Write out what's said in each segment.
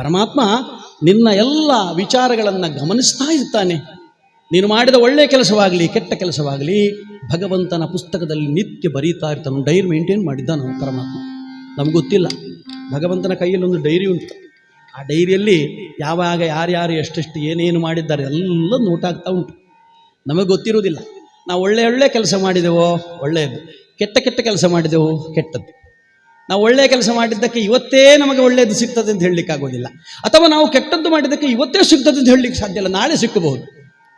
ಪರಮಾತ್ಮ ನಿನ್ನ ಎಲ್ಲ ವಿಚಾರಗಳನ್ನು ಗಮನಿಸ್ತಾ ಇರ್ತಾನೆ. ನೀನು ಮಾಡಿದ ಒಳ್ಳೆಯ ಕೆಲಸವಾಗಲಿ, ಕೆಟ್ಟ ಕೆಲಸವಾಗಲಿ, ಭಗವಂತನ ಪುಸ್ತಕದಲ್ಲಿ ನಿತ್ಯ ಬರೀತಾ ಇರ್ತಾನೆ. ಡೈರಿ ಮೇಂಟೈನ್ ಮಾಡಿದ್ದಾನೆ ಪರಮಾತ್ಮ. ನಮ್ಗೆ ಗೊತ್ತಿಲ್ಲ. ಭಗವಂತನ ಕೈಯಲ್ಲಿ ಒಂದು ಡೈರಿ ಉಂಟು. ಆ ಡೈರಿಯಲ್ಲಿ ಯಾವಾಗ ಯಾರ್ಯಾರು ಎಷ್ಟೆಷ್ಟು ಏನೇನು ಮಾಡಿದ್ದಾರೆ ಎಲ್ಲ ನೋಟಾಗ್ತಾ ಉಂಟು. ನಮಗೆ ಗೊತ್ತಿರುವುದಿಲ್ಲ. ನಾವು ಒಳ್ಳೆ ಒಳ್ಳೆ ಕೆಲಸ ಮಾಡಿದೆವೋ, ಒಳ್ಳೆಯದು. ಕೆಟ್ಟ ಕೆಟ್ಟ ಕೆಲಸ ಮಾಡಿದೆವು, ಕೆಟ್ಟದ್ದು. ನಾವು ಒಳ್ಳೆಯ ಕೆಲಸ ಮಾಡಿದ್ದಕ್ಕೆ ಇವತ್ತೇ ನಮಗೆ ಒಳ್ಳೆಯದು ಸಿಗ್ತದೆ ಅಂತ ಹೇಳಲಿಕ್ಕಾಗೋದಿಲ್ಲ ಅಥವಾ ನಾವು ಕೆಟ್ಟದ್ದು ಮಾಡಿದ್ದಕ್ಕೆ ಇವತ್ತೇ ಸಿಗ್ತದೆ ಅಂತ ಹೇಳಲಿಕ್ಕೆ ಸಾಧ್ಯ ಇಲ್ಲ. ನಾಳೆ ಸಿಕ್ಕಬಹುದು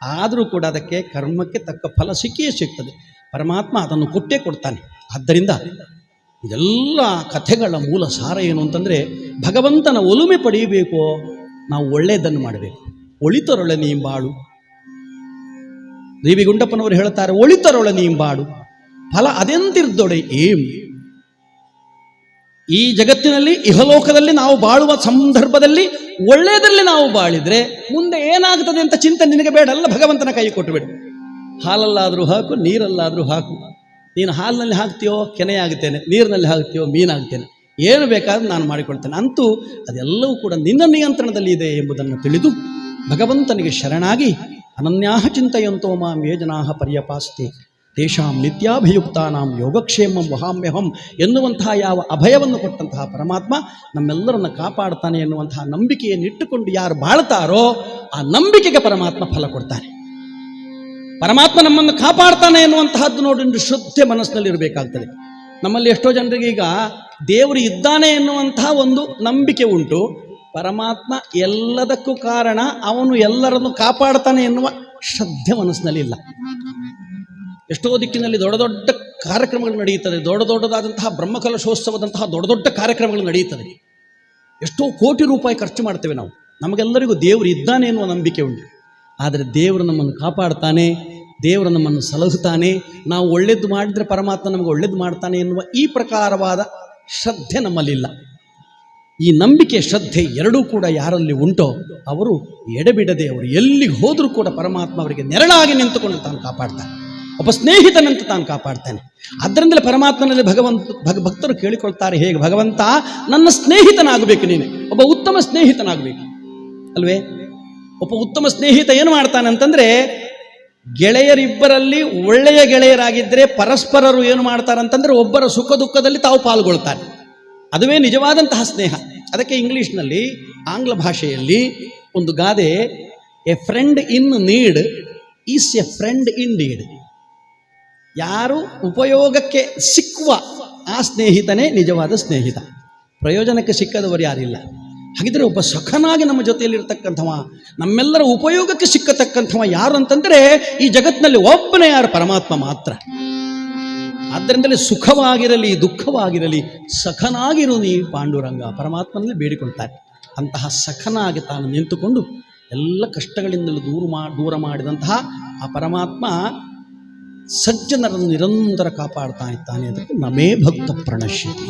ಆದರೂ ಕೂಡ ಅದಕ್ಕೆ ಕರ್ಮಕ್ಕೆ ತಕ್ಕ ಫಲ ಸಿಕ್ಕಿಯೇ ಸಿಗ್ತದೆ. ಪರಮಾತ್ಮ ಅದನ್ನು ಕೊಟ್ಟೇ ಕೊಡ್ತಾನೆ. ಆದ್ದರಿಂದ ಇದೆಲ್ಲ ಕಥೆಗಳ ಮೂಲ ಸಾರ ಏನು ಅಂತಂದರೆ ಭಗವಂತನ ಒಲುಮೆ ಪಡೆಯಬೇಕು. ನಾವು ಒಳ್ಳೆಯದನ್ನು ಮಾಡಬೇಕು. ಒಳಿತರೊಳ ನೀಂಬಾಳು ದೇವಿ ಗುಂಡಪ್ಪನವರು ಹೇಳ್ತಾರೆ, ಒಳಿತರೊಳ ನೀಂಬಾಡು ಫಲ ಅದೆಂತಿರ್ದೊಡೆ ಏಂ ಈ ಜಗತ್ತಿನಲ್ಲಿ ಇಹಲೋಕದಲ್ಲಿ ನಾವು ಬಾಳುವ ಸಂದರ್ಭದಲ್ಲಿ ಒಳ್ಳೆಯದಲ್ಲಿ ನಾವು ಬಾಳಿದ್ರೆ ಮುಂದೆ ಏನಾಗ್ತದೆ ಅಂತ ಚಿಂತೆ ನಿನಗೆ ಬೇಡ ಅಲ್ಲ ಭಗವಂತನ ಕೈ ಕೊಟ್ಟುಬಿಡು. ಹಾಲಲ್ಲಾದರೂ ಹಾಕು, ನೀರಲ್ಲಾದರೂ ಹಾಕು. ನೀನು ಹಾಲಿನಲ್ಲಿ ಹಾಕ್ತೀಯೋ ಕೆನೆ ಆಗುತ್ತೇನೆ ನೀರಿನಲ್ಲಿ ಹಾಕ್ತೀಯೋ ಮೀನಾಗ್ತೇನೆ ಏನು ಬೇಕಾದ್ರೂ ನಾನು ಮಾಡಿಕೊಳ್ತೇನೆ. ಅಂತೂ ಅದೆಲ್ಲವೂ ಕೂಡ ನಿನ್ನ ನಿಯಂತ್ರಣದಲ್ಲಿ ಇದೆ ಎಂಬುದನ್ನು ತಿಳಿದು ಭಗವಂತನಿಗೆ ಶರಣಾಗಿ ಅನನ್ಯಾಹ ಚಿಂತೆಯಂತೋ ಮಾಂ ಯೋಜನಾ ಪರ್ಯಪಾಸ್ತೆ. ತೇಷಾಂ ನಿತ್ಯಾಭಿಯುಕ್ತಾನಾಂ ಯೋಗಕ್ಷೇಮಂ ವಹಾಮ್ಯಹಂ ಎನ್ನುವಂತಹ ಯಾವ ಅಭಯವನ್ನು ಕೊಟ್ಟಂತಹ ಪರಮಾತ್ಮ ನಮ್ಮೆಲ್ಲರನ್ನು ಕಾಪಾಡ್ತಾನೆ ಎನ್ನುವಂತಹ ನಂಬಿಕೆಯನ್ನು ಇಟ್ಟುಕೊಂಡು ಯಾರು ಬಾಳ್ತಾರೋ ಆ ನಂಬಿಕೆಗೆ ಪರಮಾತ್ಮ ಫಲ ಕೊಡ್ತಾನೆ. ಪರಮಾತ್ಮ ನಮ್ಮನ್ನು ಕಾಪಾಡ್ತಾನೆ ಎನ್ನುವಂತಹದ್ದು ನೋಡಿ ಶುದ್ಧ ಮನಸ್ಸಿನಲ್ಲಿ ಇರಬೇಕಾಗ್ತದೆ. ನಮ್ಮಲ್ಲಿ ಎಷ್ಟೋ ಜನರಿಗೆ ಈಗ ದೇವರು ಇದ್ದಾನೆ ಎನ್ನುವಂತಹ ಒಂದು ನಂಬಿಕೆ ಉಂಟು. ಪರಮಾತ್ಮ ಎಲ್ಲದಕ್ಕೂ ಕಾರಣ ಅವನು ಎಲ್ಲರನ್ನು ಕಾಪಾಡ್ತಾನೆ ಎನ್ನುವ ಶ್ರದ್ಧೆ ಮನಸ್ಸಿನಲ್ಲಿ ಇಲ್ಲ. ಎಷ್ಟೋ ದಿಕ್ಕಿನಲ್ಲಿ ದೊಡ್ಡ ದೊಡ್ಡ ಕಾರ್ಯಕ್ರಮಗಳು ನಡೆಯುತ್ತದೆ ದೊಡ್ಡ ದೊಡ್ಡದಾದಂತಹ ಬ್ರಹ್ಮಕಲಶೋತ್ಸವದಂತಹ ದೊಡ್ಡ ದೊಡ್ಡ ಕಾರ್ಯಕ್ರಮಗಳು ನಡೆಯುತ್ತದೆ ಎಷ್ಟೋ ಕೋಟಿ ರೂಪಾಯಿ ಖರ್ಚು ಮಾಡ್ತೇವೆ ನಾವು. ನಮಗೆಲ್ಲರಿಗೂ ದೇವರು ಇದ್ದಾನೆ ಎನ್ನುವ ನಂಬಿಕೆ ಉಂಟು. ಆದರೆ ದೇವರು ನಮ್ಮನ್ನು ಕಾಪಾಡ್ತಾನೆ, ದೇವರು ನಮ್ಮನ್ನು ಸಲಹುತ್ತಾನೆ, ನಾವು ಒಳ್ಳೆಯದು ಮಾಡಿದರೆ ಪರಮಾತ್ಮ ನಮಗೆ ಒಳ್ಳೇದು ಮಾಡ್ತಾನೆ ಎನ್ನುವ ಈ ಪ್ರಕಾರವಾದ ಶ್ರದ್ಧೆ ನಮ್ಮಲ್ಲಿಲ್ಲ. ಈ ನಂಬಿಕೆ ಶ್ರದ್ಧೆ ಎರಡೂ ಕೂಡ ಯಾರಲ್ಲಿ ಉಂಟೋ, ಅವರು ಎಡೆಬಿಡದೆ ಅವರು ಎಲ್ಲಿಗೆ ಹೋದರೂ ಕೂಡ ಪರಮಾತ್ಮ ಅವರಿಗೆ ನೆರಳಾಗಿ ನಿಂತುಕೊಂಡು ತಾನು ಕಾಪಾಡ್ತಾನೆ. ಒಬ್ಬ ಸ್ನೇಹಿತನಂತ ತಾನು ಕಾಪಾಡ್ತಾನೆ. ಅದರಿಂದಲೇ ಪರಮಾತ್ಮನಲ್ಲಿ ಭಗವಂತ, ಭಗ, ಭಕ್ತರು ಕೇಳಿಕೊಳ್ತಾರೆ ಹೇಗೆ? ಭಗವಂತ, ನನ್ನ ಸ್ನೇಹಿತನಾಗಬೇಕು ನೀನು. ಒಬ್ಬ ಉತ್ತಮ ಸ್ನೇಹಿತನಾಗಬೇಕು. ಅಲ್ವೇ? ಒಬ್ಬ ಉತ್ತಮ ಸ್ನೇಹಿತ ಏನು ಮಾಡ್ತಾನೆ ಅಂತಂದ್ರೆ ಗೆಳೆಯರಿಬ್ಬರಲ್ಲಿ ಒಳ್ಳೆಯ ಗೆಳೆಯರಾಗಿದ್ದರೆ ಪರಸ್ಪರರು ಏನು ಮಾಡ್ತಾರೆ ಅಂತಂದ್ರೆ ಒಬ್ಬರ ಸುಖ ದುಃಖದಲ್ಲಿ ತಾವು ಪಾಲ್ಗೊಳ್ತಾರೆ. ಅದುವೇ ನಿಜವಾದಂತಹ ಸ್ನೇಹ. ಅದಕ್ಕೆ ಇಂಗ್ಲೀಷ್ನಲ್ಲಿ, ಆಂಗ್ಲ ಭಾಷೆಯಲ್ಲಿ ಒಂದು ಗಾದೆ, a friend in need is a friend in deed ಯಾರು ಉಪಯೋಗಕ್ಕೆ ಸಿಕ್ಕುವ ಆ ಸ್ನೇಹಿತನೇ ನಿಜವಾದ ಸ್ನೇಹಿತ. ಪ್ರಯೋಜನಕ್ಕೆ ಸಿಕ್ಕದವರು ಯಾರಿಲ್ಲ. ಹಾಗಿದ್ರೆ ಒಬ್ಬ ಸಖನಾಗಿ ನಮ್ಮ ಜೊತೆಯಲ್ಲಿರ್ತಕ್ಕಂಥವ, ನಮ್ಮೆಲ್ಲರ ಉಪಯೋಗಕ್ಕೆ ಸಿಕ್ಕತಕ್ಕಂಥವ ಯಾರು ಅಂತಂದರೆ ಈ ಜಗತ್ತಿನಲ್ಲಿ ಒಬ್ಬನೇ ಯಾರು ಪರಮಾತ್ಮ ಮಾತ್ರ. ಆದ್ದರಿಂದಲೇ ಸುಖವಾಗಿರಲಿ, ದುಃಖವಾಗಿರಲಿ, ಸಖನಾಗಿರು ನೀ ಪಾಂಡುರಂಗ. ಪರಮಾತ್ಮನಲ್ಲಿ ಬೇಡಿಕೊಳ್ತಾರೆ. ಅಂತಹ ಸಖನಾಗಿ ತಾನು ನಿಂತುಕೊಂಡು ಎಲ್ಲ ಕಷ್ಟಗಳಿಂದಲೂ ದೂರ ಮಾ, ದೂರ ಮಾಡಿದಂತಹ ಆ ಪರಮಾತ್ಮ ಸಜ್ಜನರನ್ನು ನಿರಂತರ ಕಾಪಾಡ್ತಾ ಇದ್ದಾನೆ. ಅದಕ್ಕೆ ನಮೇ ಭಕ್ತ ಪ್ರಣಶ್ಯತಿ.